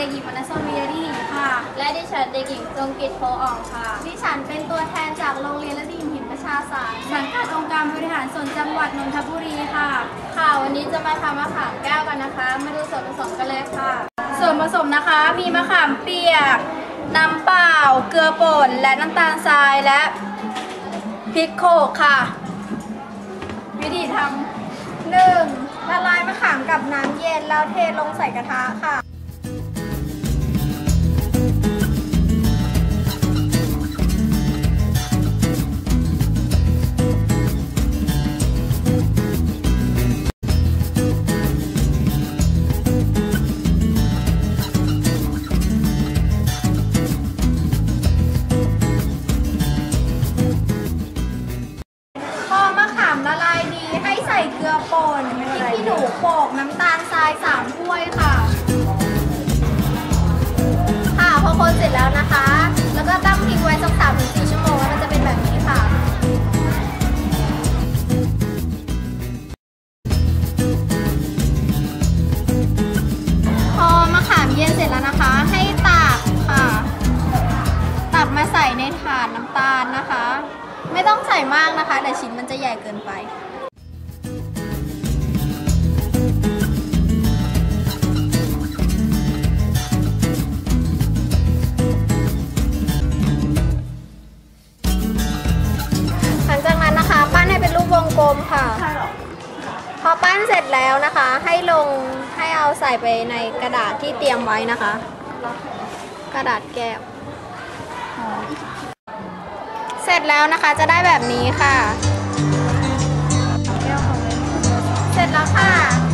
เด็กหญิงวรรณสวีรีค่ะ และดิฉันเด็กหญิงจงกิจโพอ่องค่ะ ดิฉันเป็นตัวแทนจากโรงเรียนและดีมหินประชาสารสังกัดองค์การบริหารส่วนจังหวัดนนทบุรีค่ะ ค่ะ วันนี้จะมาทำมะขามแก้วกันนะคะ มาดูส่วนผสมกันเลยค่ะ ส่วนผสมนะคะมีมะขามเปียก น้ำเปล่า เกลือป่น และน้ำตาลทรายและพริกโขลกค่ะ วิธีทำหนึ่งละลายมะขามกับน้ำเย็นแล้วเทลงใส่กระทะค่ะ ลือป่นพริกขี้หนูโปกน้ำตาลทราย3ถ้วยค่ะ ค่ะพอคนเสร็จแล้วนะคะ แล้วก็ตั้งทิ้งไว้สักสามถึงสี่ชั่วโมงแล้วมันจะเป็นแบบนี้ค่ะพอมะขามเย็นเสร็จแล้วนะคะ ให้ตากค่ะ ตักมาใส่ในถาดน้ำตาลนะคะ ไม่ต้องใส่มากนะคะ แต่ชิ้นมันจะใหญ่เกินไป มค่ะ พอปั้นเสร็จแล้วนะคะ ให้ลงให้เอาใส่ไปในกระดาษที่เตรียมไว้นะคะ กระดาษแก้ว เสร็จแล้วนะคะจะได้แบบนี้ค่ะ เสร็จแล้วค่ะมะขามแก้วของโรงเรียนและดีกิจประชาสรรค์ค่ะสวัสดีค่ะ